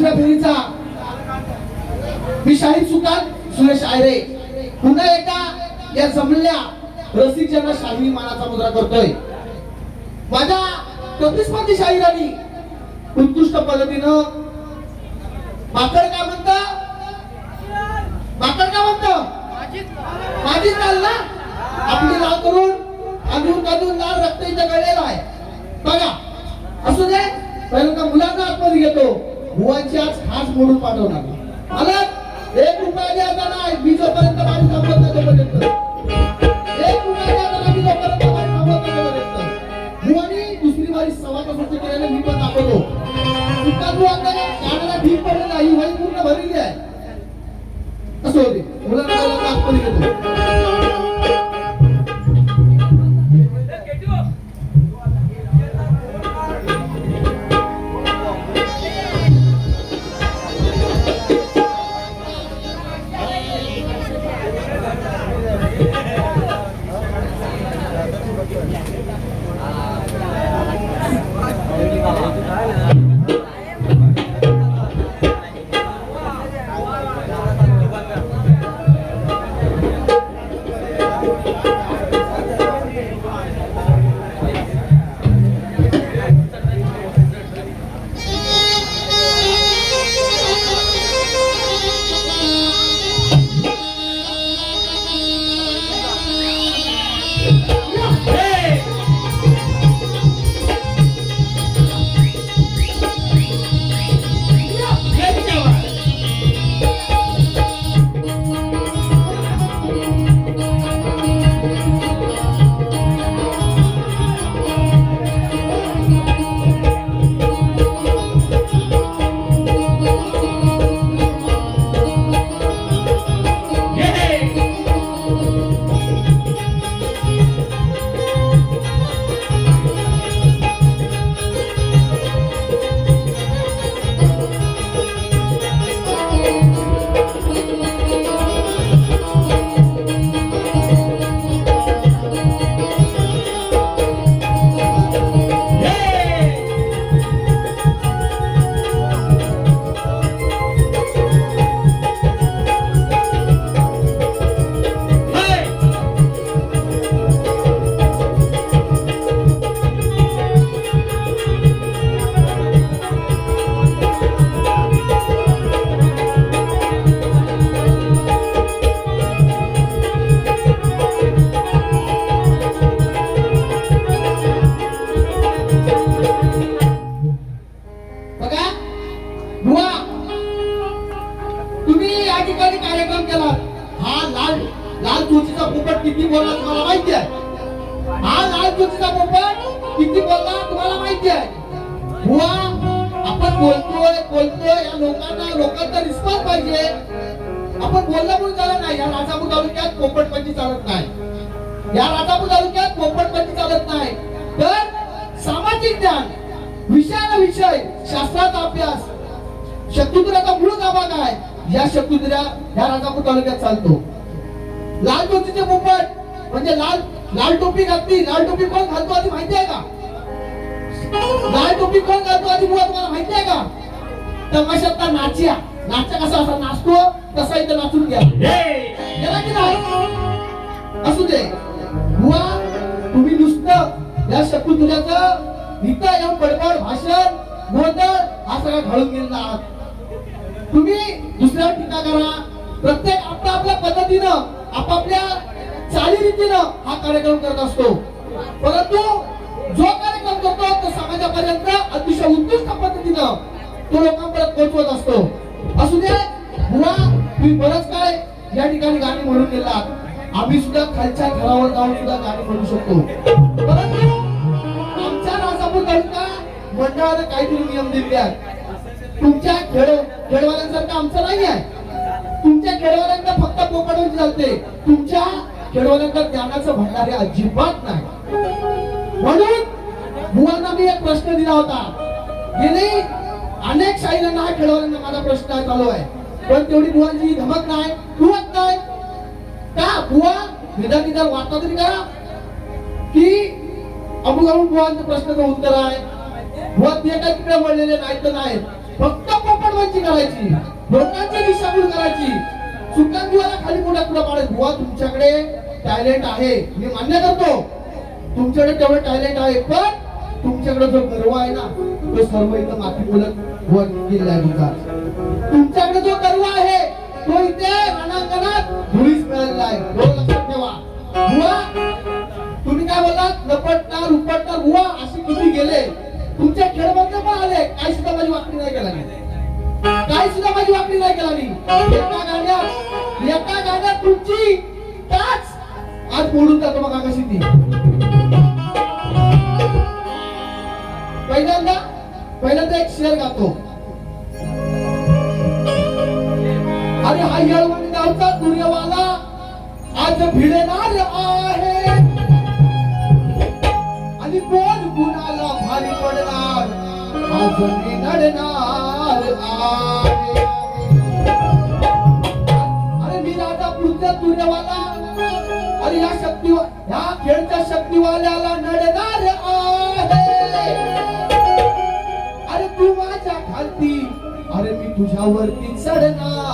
दुसऱ्या फेरीचा. मी शाहीद सुतार सुरेश आयरे. पुन्हा एकदा या जमलेल्या रसिकजना शाही मानाचा मुद्रा करतोय. माझ्या प्रतिस्पर्धी शाहिरांनी उत्कृष्ट पद्धतीनं माकड काय म्हणत? माकड काय म्हणत? माझी चाल ना? आपली लाल करून अजून अजून लाल रक्त इथं गळलेला आहे. बघा असू दे पहिल्यांदा मुलांना आतमध्ये घेतो. बुवांची आज खास मोडून पाठवणार. मला एक रुपया द्यायचा नाही मी जोपर्यंत माझी संपत नाही तोपर्यंत. एक रुपया द्यायचा नाही मी जोपर्यंत माझी नाही तोपर्यंत. बुवानी दुसरी वारी सवा तासाची केल्याने मी पण दाखवतो. सुद्धा बुवांना गाण्याला ढीक पडलेला ही वारी पूर्ण भरलेली आहे. असं होते. मुलांना पहिल्यांदा घेतो या ठिकाणी कार्यक्रम केला. हा लाल लाल तुळशीचा पोपट किती बोलला तुम्हाला माहिती आहे? हा लाल तुळशीचा पोपट किती बोलला तुम्हाला माहिती आहे? बुवा आपण बोलतोय बोलतोय या लोकांना लोकांचा रिस्पॉन्स पाहिजे. आपण बोललं म्हणून चालत नाही. या राजापूर तालुक्यात पोपटपंची चालत नाही. या राजापूर तालुक्यात पोपटपंची चालत नाही. तर सामाजिक ज्ञान विषयाला विषय शास्त्राचा अभ्यास शत्रुद्राचा मूळ गाभा काय? या शत्रुद्रा या राजापूर तालुक्यात चालतो. लाल टोपीचे पोपट म्हणजे लाल लाल टोपी घातली लाल टोपी कोण घालतो आधी माहिती आहे का? लाल टोपी कोण घालतो आधी मुळात तुम्हाला माहिती आहे का? तमाशात नाचिया. नाचा कसा असा नाचतो तसा इथं नाचून घ्या. गेला की नाही? असू दे. बुवा तुम्ही नुसतं या शकुंतल्याचं इथं येऊन बडबड भाषण गोंधळ हा सगळा घालून गेलेला आहात. तुम्ही दुसऱ्या टीका करा प्रत्येक आपल्या आपल्या पद्धतीनं आपापल्या चालीरीतीनं हा कार्यक्रम करत असतो. परंतु जो कार्यक्रम करतो तो समाजापर्यंत अतिशय उत्कृष्ट पद्धतीनं तो लोकांपर्यंत पोहोचवत असतो. असू दे बुवा तुम्ही बरंच काय या ठिकाणी गाणी म्हणून गेलात आम्ही सुद्धा खालच्या घरावर जाऊन सुद्धा गाणी म्हणू शकतो. परंतु आमच्या राजापूर तालुका मंडळाने काहीतरी नियम दिले आहेत. तुमच्या खेळ खेळवाल्यांसारखं आमचं नाही आहे. तुमच्या खेळवाल्यांना फक्त पोकडून चालते. तुमच्या खेळवाल्यांना ज्ञानाचं भंडार हे अजिबात नाही. म्हणून मुलांना मी एक प्रश्न दिला होता. गेले अनेक शाहिरांना हा खेळवाल्यांना माझा प्रश्न चालू आहे. पण तेवढी बुवांची धमक नाही कुवत नाही. का? बुवा निदान निदान वार्ता तरी करा. की अमुक अमुक बुवांचं प्रश्नाचं उत्तर आहे. बुवा ते काय तिकडे वळलेले नाही तर नाही फक्त पोपट करायची लोकांची दिशाभूल करायची. सुकांजीवाला खाली मोठ्या तुला पाडायचं बुवा तुमच्याकडे टॅलेंट आहे. मी मान्य करतो. तुमच्याकडे तेवढं टॅलेंट आहे पण तुमच्याकडे जो गर्व आहे ना तो सर्व इथं माती बोलत वर गेलेला आहे तुमचा तुमच्याकडे जो गर्व आहे तो इथे रणांगणात धुळीस मिळालेला आहे. लक्षात ठेवा. बुवा तुम्ही काय बोललात? लपटणार उपटणार बुवा असे किती गेले. माझी वाकडी नाही केला मी. काही सुद्धा माझी वाकडी नाही केला मी. एका गाण्यात एका गाण्यात तुमची टाच आज बोलून जातो मग आकाशी ती. पहिल्यांदा पहिल्यांदा एक शेर गातो. अरे हा येळवण गावचा दुर्यवाला आज भिडणार आहे. आणि कोण कुणाला भारी पडणार? आज मी आहे अरे मी राजा पुढच्या सूर्यवाला अरे या शक्ती ह्या खेळच्या शक्तीवाल्याला नडणार आहे अरे तू माझ्या खालती अरे मी तुझ्यावरती चढणार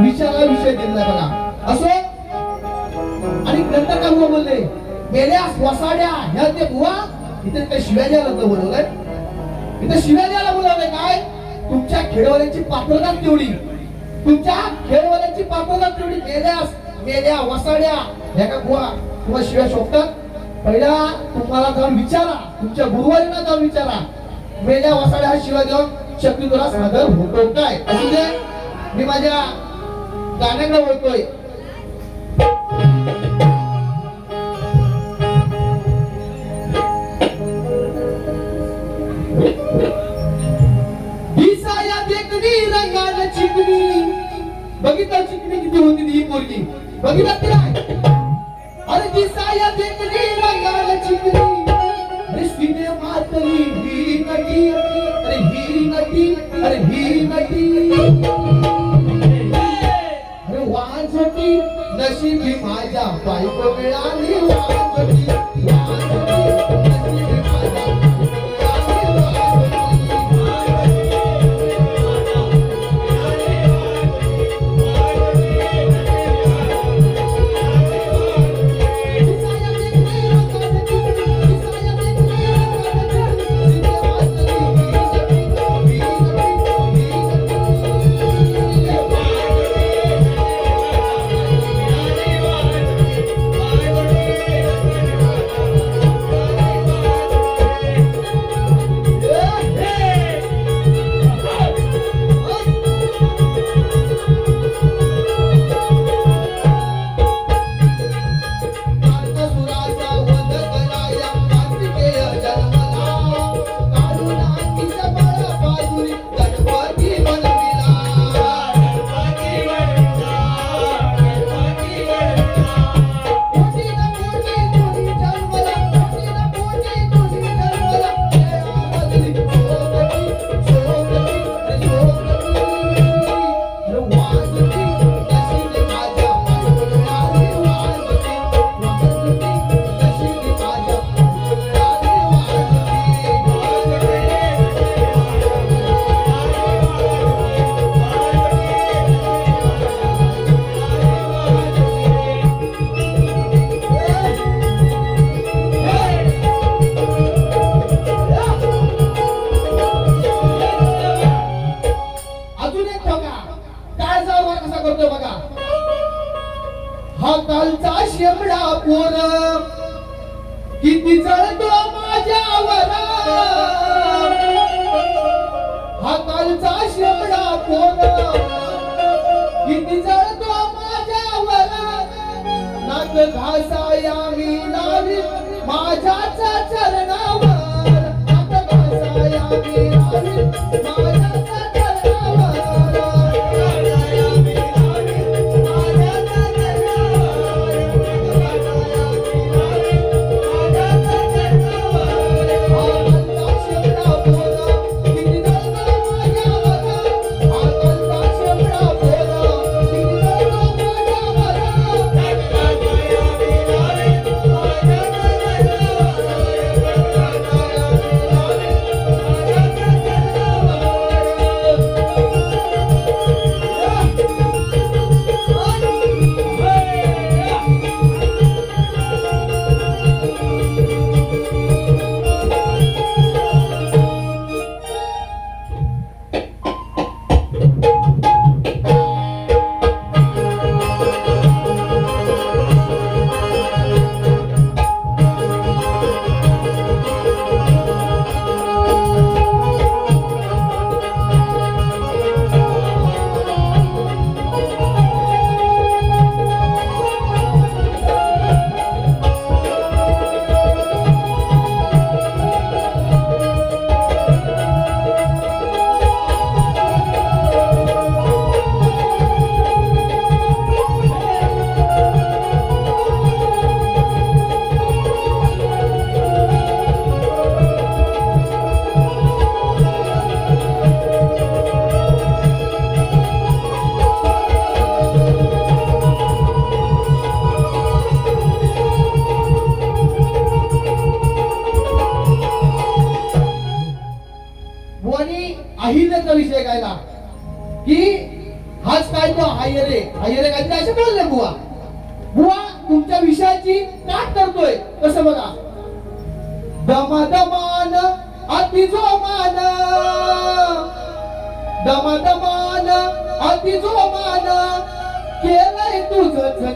विषयाला विषय दिलेला बघा. असो? आणि नंतर काय बोलले गेल्यास वसाड्या ह्या ते बुवा इथे काय शिव्या बोलवलंय. इथे शिव्या द्यायला बोलवलंय काय? तुमच्या खेळवाल्याची पात्रता तेवढी. तुमच्या खेळवाल्याची पात्रता तेवढी. गेल्यास गेल्या वसाड्या ह्या का बुवा तुम्हाला शिव्या शोधतात पहिला तुम्हाला जाऊन विचारा. तुमच्या गुरुवारीला जाऊन विचारा. गेल्या वसाड्या हा शिवाय देऊन शक्ती तुला सादर होतो काय? असू दे. मी माझ्या गाण्याकडे बोलतोय. ही साया बघितलं चिकनी किती होती ही पोरगी. बघितलं की नाही? अरे ती नशिबी माझ्या बायको मिळाली. किती जळतो माझ्यावर. नाक घासाया मी लावी माझ्याच चरणावर. नाक घासाया मी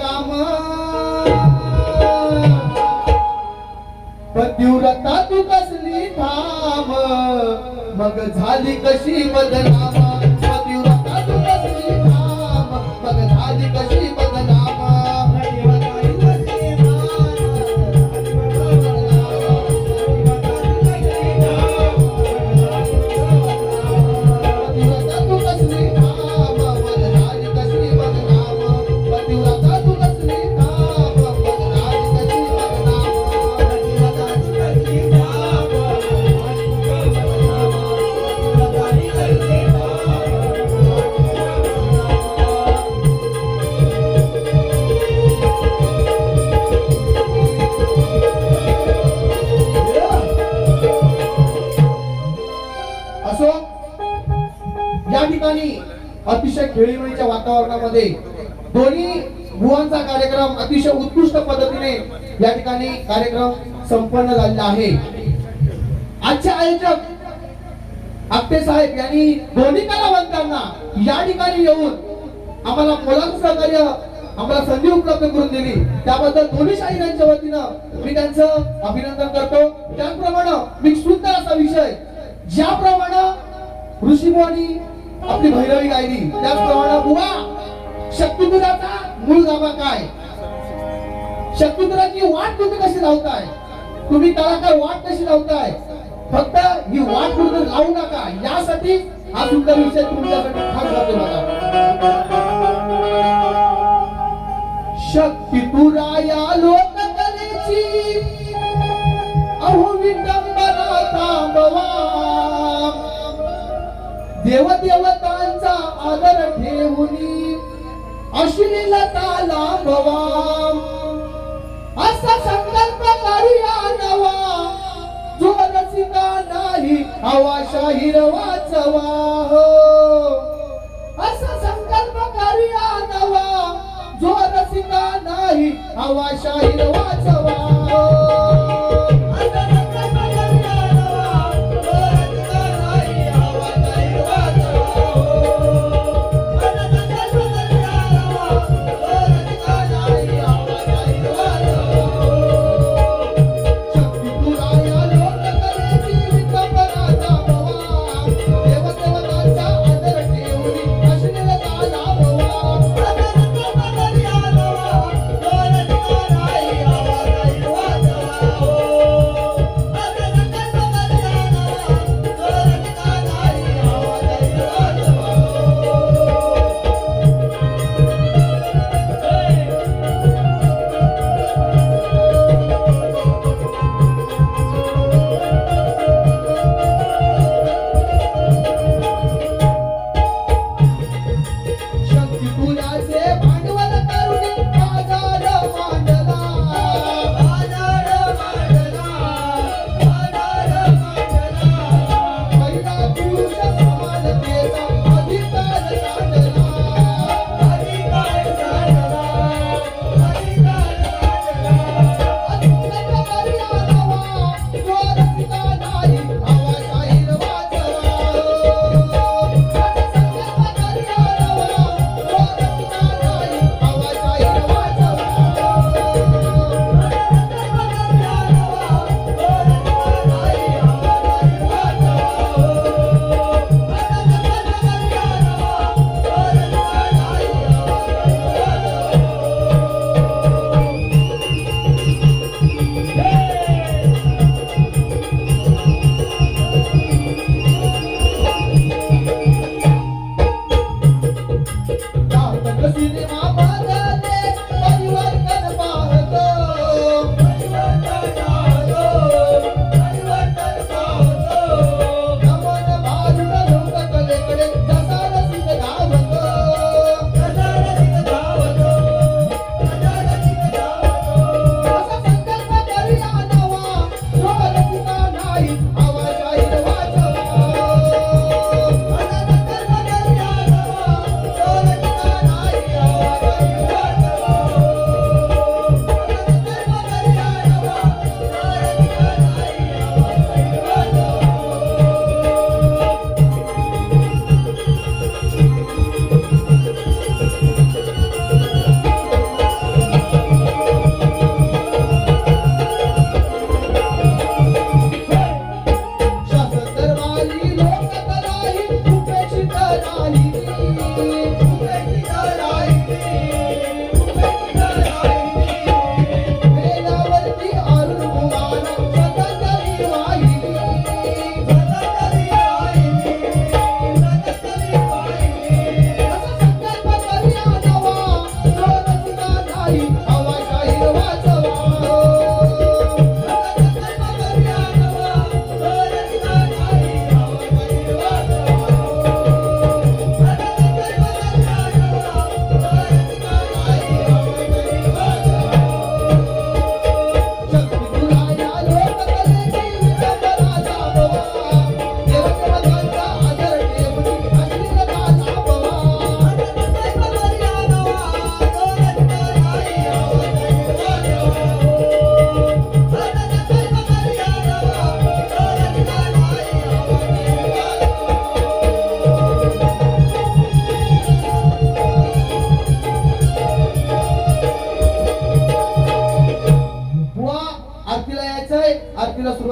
काम पतिव्रता तू कसली थांब मग झाली कशी बदनाम? खेळीमेळीच्या वातावरणामध्ये दोन्ही भुवांचा कार्यक्रम अतिशय उत्कृष्ट पद्धतीने या ठिकाणी कार्यक्रम संपन्न झालेला आहे. आजचे आयोजक आपटे साहेब यांनी दोन्ही कलावंतांना या ठिकाणी येऊन आम्हाला मुलांचं सहकार्य आम्हाला संधी उपलब्ध करून दिली. त्याबद्दल दोन्ही शाहिरांच्या वतीनं मी त्यांचं अभिनंदन करतो. त्याचप्रमाणे मी सुंदर असा विषय ज्याप्रमाणे ऋषीमोनी आपली भैरवी गायली त्याचप्रमाणे बुवा शक्तिपुराचा मूळ गाभा काय? शक्तिपुराची वाट तुम्ही कशी लावताय? तुम्ही त्याला काय वाट कशी लावताय? फक्त ही वाट कुठे लावू नका. यासाठी हा सुंदर विषय तुमच्यासाठी खास जातो बघा शक्ती तुराया लोक देवदेवतांचा आदर ठेवून अश्लीलता लांबवा असा संकल्प करूया नवा. जो रसिका नाही हवा शाहीर वाचवा हो. असा संकल्प करूया नवा. जो रसिका नाही हवा शाहीर वाचवा हो.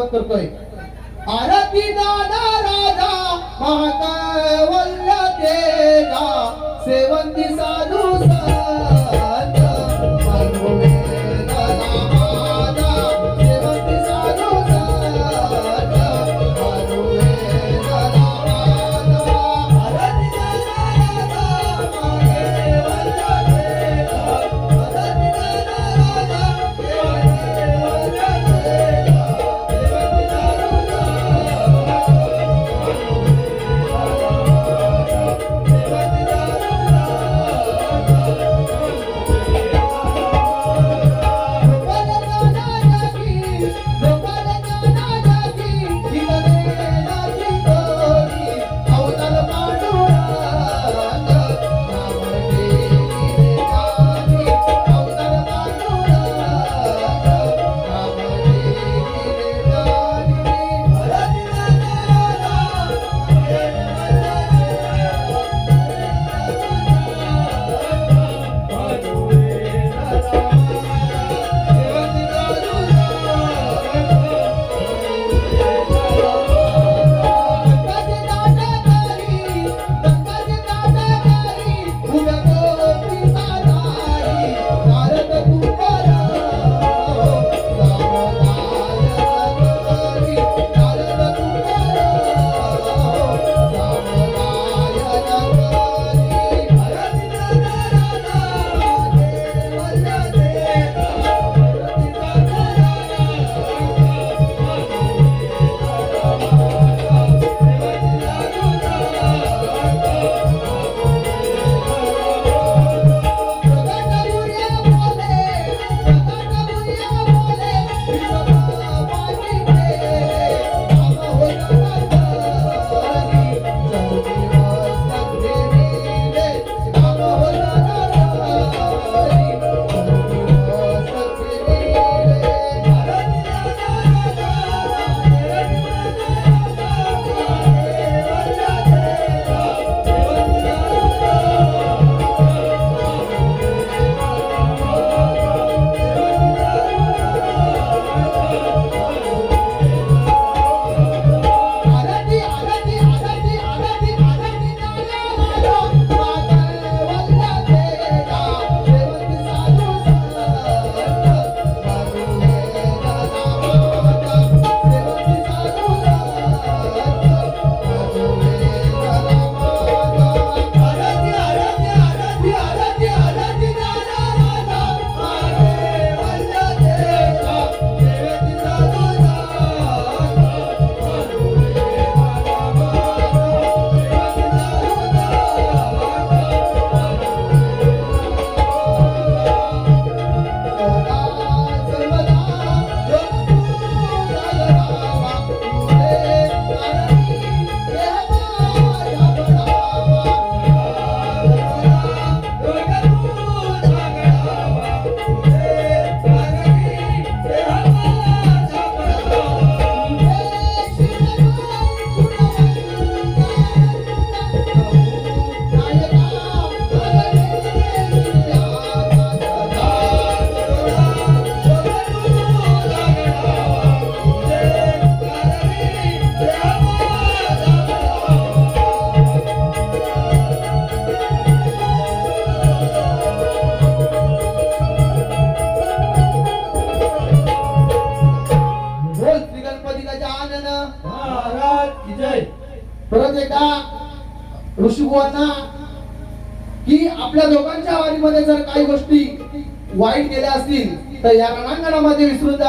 करतोय. ಯಾರ ನಂಗನ ಮಧ್ಯೆ ವಿಸ್ತೃತ